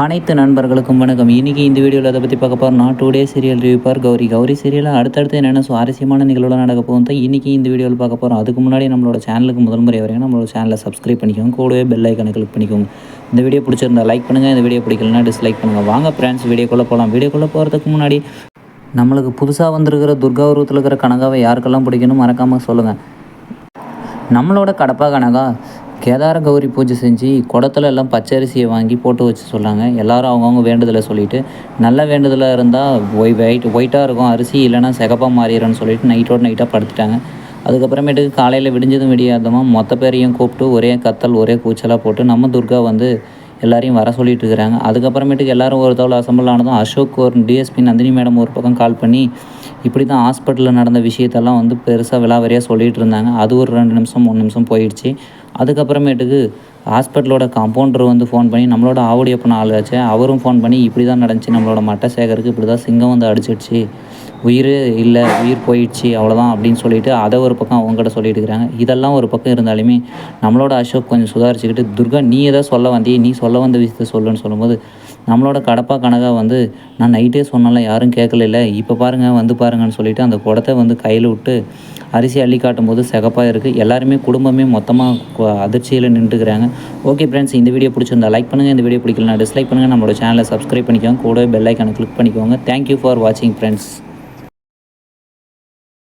அனைத்து நண்பர்களுக்கும் வணக்கம். இன்றைக்கி இந்த வீடியோவில் அதை பற்றி பார்க்க போகிறோம் நான் today serial review for Gauri. Gauri சீரியலில் அடுத்தடுத்து என்னென்ன சுவாரஸ்யமான நிகழ்வுலாம் நடக்க போகும் தான் இன்றைக்கி இந்த வீடியோவில் பார்க்க போகிறோம் அதுக்கு முன்னாடி நம்மளோட சேனலுக்கு முதல் முறை வரைக்கும் நம்மளோட சேனலை சப்ஸ்கிரைப் பண்ணிக்கோங்க. கூடவே பெல் ஐக்கனை கிளிக் பண்ணிக்கோங்க. இந்த வீடியோ பிடிச்சிருந்தா லைக் பண்ணுங்கள் இந்த வீடியோ பிடிக்கலனா டிஸ்லைக் பண்ணுங்கள் வாங்க ஃப்ரெண்ட்ஸ் வீடியோக்குள்ளே போகலாம் வீடியோக்குள்ளே போகிறதுக்கு முன்னாடி நம்மளுக்கு புதுசாக வந்திருக்கிற துர்கா உருவத்தில் இருக்கிற கனகாவை யாருக்கெல்லாம் பிடிக்கணும் மறக்காமல் சொல்லுங்கள் நம்மளோட கடப்பா கனகா கேதார கௌரி பூஜை செஞ்சு குடத்துல எல்லாம் பச்சரிசியை வாங்கி போட்டு வச்சு சொன்னாங்க. எல்லாரும் அவங்கவுங்க வேண்டுதலை சொல்லிட்டு நல்ல வேண்டுதலாக இருந்தால் ஒய் ஒயிட் ஒயிட்டாக இருக்கும் அரிசி இல்லைன்னா சிகப்பாக மாறிடும்னு சொல்லிட்டு நைட்டோட நைட்டாக படுத்துட்டாங்க. அதுக்கப்புறமேட்டுக்கு காலையில் விடிஞ்சதும் விடியாதமாக மொத்த பேரையும் கூப்பிட்டு ஒரே கத்தல் ஒரே கூச்சலாக போட்டு நம்ம துர்கா வந்து எல்லாரையும் வர சொல்லிட்டு இருக்கிறாங்க. அதுக்கப்புறமேட்டுக்கு எல்லாரும் ஒரு தவளை அசம்பிள் ஆனதும் அசோக் ஒரு டிஎஸ்பி நந்தினி மேடம் ஒரு பக்கம் கால் பண்ணி இப்படி தான் ஹாஸ்பிட்டலில் நடந்த விஷயத்தெல்லாம் வந்து பெருசாக விலாவரியாக சொல்லிகிட்டு இருந்தாங்க. அது ஒரு ரெண்டு நிமிஷம் மூணு நிமிஷம் போயிடுச்சு. அதுக்கப்புறமேட்டுக்கு ஹாஸ்பிட்டலோட காம்பவுண்டர் வந்து ஃபோன் பண்ணி நம்மளோட ஆவுடியப்பன் ஆள் ஆச்சு அவரும் ஃபோன் பண்ணி இப்படி தான் நடந்துச்சு. நம்மளோட மட்டை சேகருக்கு இப்படி தான் சிங்கம் வந்து அடிச்சிடுச்சு. உயிர் இல்லை உயிர் போயிடுச்சு அவ்வளோதான் அப்படின்னு சொல்லிட்டு அதை ஒரு பக்கம் அவங்ககிட்ட சொல்லிட்டு இருக்கிறாங்க. இதெல்லாம் ஒரு பக்கம் இருந்தாலுமே நம்மளோட அசோக் கொஞ்சம் சுதாரிச்சுக்கிட்டு துர்கா நீ எதாவது சொல்ல வந்தியே. நீ சொல்ல வந்த விஷயத்த சொல்லுன்னு சொல்லும்போது நம்மளோட கடப்பா கனகா வந்து நான் நைட்டே சொன்னால யாரும் கேட்கல இப்போ பாருங்கள் வந்து பாருங்கன்னு சொல்லிவிட்டு அந்த குடத்தை வந்து கையில் விட்டு அரிசி அள்ளி காட்டும் போது சிகப்பாக இருக்குது எல்லாருமே குடும்பமே மொத்தமாக அதிர்ச்சியில் நின்றுக்கிறாங்க. ஓகே ஃப்ரெண்ட்ஸ் இந்த வீடியோ பிடிச்சிருந்தா லைக் பண்ணுங்கள் இந்த வீடியோ பிடிக்கலனா டிஸ்லைக் பண்ணுங்கள் நம்மளோட சேனலை சப்ஸ்கிரைப் பண்ணிக்கோங்க. கூடவே பெல் ஐக்கானை கிளிக் பண்ணிக்கோங்க. தேங்க்யூ ஃபார் வாட்சிங் ஃப்ரெண்ட்ஸ்